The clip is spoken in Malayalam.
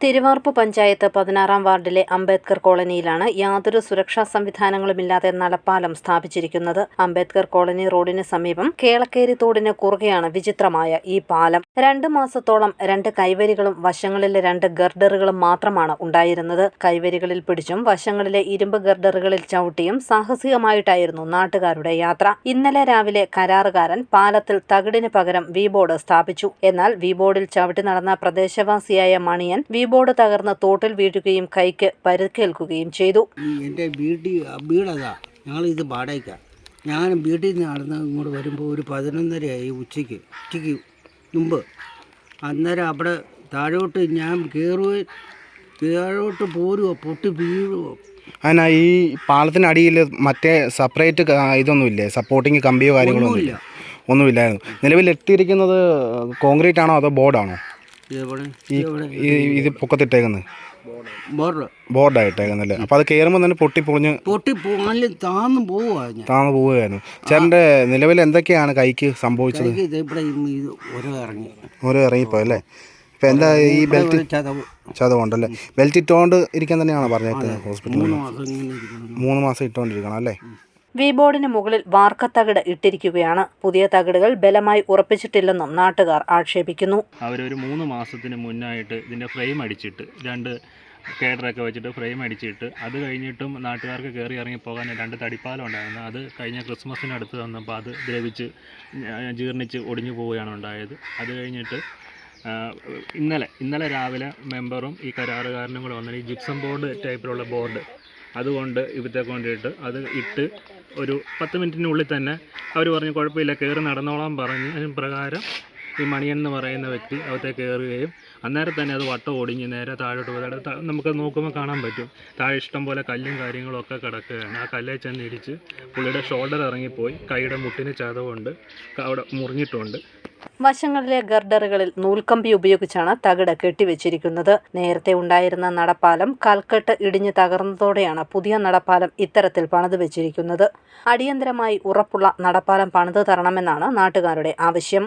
തിരുവാർപ്പ് പഞ്ചായത്ത് പതിനാറാം വാർഡിലെ അംബേദ്കർ കോളനിയിലാണ് യാതൊരു സുരക്ഷാ സംവിധാനങ്ങളുമില്ലാതെ നടപ്പാലം സ്ഥാപിച്ചിരിക്കുന്നത്. അംബേദ്കർ കോളനി റോഡിന് സമീപം കേളക്കേരി തോടിന് കുറുകെയാണ് വിചിത്രമായ ഈ പാലം. രണ്ട് മാസത്തോളം രണ്ട് കൈവരികളും വശങ്ങളിലെ രണ്ട് ഗർഡറുകളും മാത്രമാണ് ഉണ്ടായിരുന്നത്. കൈവരികളിൽ പിടിച്ചും വശങ്ങളിലെ ഇരുമ്പ് ഗർഡറുകളിൽ ചവിട്ടിയും സാഹസികമായിട്ടായിരുന്നു നാട്ടുകാരുടെ യാത്ര. ഇന്നലെ രാവിലെ കരാറുകാരൻ പാലത്തിൽ തകിടിന് പകരം വി ബോർഡ് സ്ഥാപിച്ചു. എന്നാൽ വി ബോർഡിൽ ചവിട്ടി നടന്ന പ്രദേശവാസിയായ മണിയൻ വി ബോർഡ് തകർന്ന് തോട്ടിൽ വീഴുകയും കൈക്ക് പരുക്കേൽക്കുകയും ചെയ്തു. എന്റെ വീട്ടിൽ വീടതാ. ഞങ്ങളിത് വാടകയ്ക്കാണ് ഞാൻ വീട്ടിൽ നിന്ന് നടന്ന് ഇങ്ങോട്ട് വരുമ്പോൾ ഒരു പതിനൊന്നരയായി ഉച്ചയ്ക്ക് ഉച്ചയ്ക്ക് മുമ്പ്. അന്നേരം അവിടെ താഴോട്ട് ഞാൻ കയറുക താഴോട്ട് പോരുവോ പൊട്ടി വീഴുവോ അതിനാ ഈ പാലത്തിനടിയിൽ മറ്റേ സെപ്പറേറ്റ് ഇതൊന്നുമില്ലേ? സപ്പോർട്ടിങ് കമ്പിയോ കാര്യങ്ങളോ ഒന്നുമില്ല? ഒന്നുമില്ല. ഒന്നുമില്ലായിരുന്നു. നിലവിൽ എത്തിയിരിക്കുന്നത് കോൺക്രീറ്റ് ആണോ അതോ ബോർഡാണോ ഇത് പൊക്കത്തിട്ടേക്കുന്നത് ബോർഡായിട്ടേക്കുന്നല്ലേ അപ്പോൾ അത് കയറുമ്പോൾ തന്നെ പൊട്ടി പൊളിഞ്ഞ് പൊട്ടി പോകാനും താന്ന് പോവുക താന്ന് പോവുകയായിരുന്നു. ചേട്ടന്റെ നിലവിൽ എന്തൊക്കെയാണ് കൈക്ക് സംഭവിച്ചത്? ഓരോ ഇറങ്ങി. ഓരോ ഇറങ്ങിപ്പോയി അല്ലേ? ഇപ്പം എന്താ ഈ ബെൽറ്റ് ചതവുണ്ടല്ലേ? ബെൽറ്റ് ഇട്ടുകൊണ്ട് ഇരിക്കാൻ തന്നെയാണോ പറഞ്ഞേക്കുന്നത് ഹോസ്പിറ്റലിൽ? മൂന്ന് മാസം ഇട്ടുകൊണ്ടിരിക്കണം അല്ലേ? വി ബോർഡിന് മുകളിൽ വാർക്കത്തകിട് ഇട്ടിരിക്കുകയാണ്. പുതിയ തകിടുകൾ ബലമായി ഉറപ്പിച്ചിട്ടില്ലെന്നും നാട്ടുകാർ ആക്ഷേപിക്കുന്നു. അവരൊരു മൂന്ന് മാസത്തിന് മുന്നായിട്ട് ഇതിന്റെ ഫ്രെയിം അടിച്ചിട്ട് രണ്ട് കേഡറൊക്കെ വെച്ചിട്ട് ഫ്രെയിം അടിച്ചിട്ട് അത് കഴിഞ്ഞിട്ടും നാട്ടുകാർക്ക് കയറി ഇറങ്ങി പോകാൻ രണ്ട് തടിപ്പാലം ഉണ്ടായിരുന്നു. അത് കഴിഞ്ഞ ക്രിസ്മസിന് അടുത്ത് വന്നപ്പോൾ അത് ദ്രവിച്ച് ജീർണിച്ച് ഒടിഞ്ഞു പോവുകയാണ് ഉണ്ടായത്. അത് കഴിഞ്ഞിട്ട് ഇന്നലെ ഇന്നലെ രാവിലെ മെമ്പറും ഈ കരാറുകാരനും കൂടെ വന്നിട്ട് ഈ ജിപ്സം ബോർഡ് ടൈപ്പിലുള്ള ബോർഡ് അതുകൊണ്ട് ഇവത്തെ കൊണ്ടിട്ട് അത് ഇട്ട് ഒരു പത്ത് മിനിറ്റിനുള്ളിൽ തന്നെ അവർ പറഞ്ഞു കുഴപ്പമില്ല കയറി നടന്നോളാൻ പറഞ്ഞ്. അതിന് പ്രകാരം ഈ മണിയൻ എന്ന് പറയുന്ന വ്യക്തി അകത്തെ കയറുകയും അന്നേരം തന്നെ അത് വട്ടം ഒടിഞ്ഞ് നേരെ താഴോട്ട് പോയി. നമുക്ക് നോക്കുമ്പോൾ കാണാൻ പറ്റും. താഴെ ഇഷ്ടം പോലെ കല്ലും കാര്യങ്ങളും ഒക്കെ കിടക്കുകയാണ്. ആ കല്ലേ ചെന്ന് ഇടിച്ച് പുള്ളിയുടെ ഷോൾഡർ ഇറങ്ങിപ്പോയി. കൈയുടെ മുട്ടിന് ചതവുണ്ട്. അവിടെ മുറിഞ്ഞിട്ടുണ്ട്. വശങ്ങളിലെ ഗർഡറുകളിൽ നൂൽക്കമ്പി ഉപയോഗിച്ചാണ് തകിട് കെട്ടിവെച്ചിരിക്കുന്നത്. നേരത്തെ ഉണ്ടായിരുന്ന നടപ്പാലം കൽക്കെട്ട് ഇടിഞ്ഞു തകർന്നതോടെയാണ് പുതിയ നടപ്പാലം ഇത്തരത്തിൽ പണിത് വെച്ചിരിക്കുന്നത്. അടിയന്തരമായി ഉറപ്പുള്ള നടപ്പാലം പണിത് തരണമെന്നാണ് നാട്ടുകാരുടെ ആവശ്യം.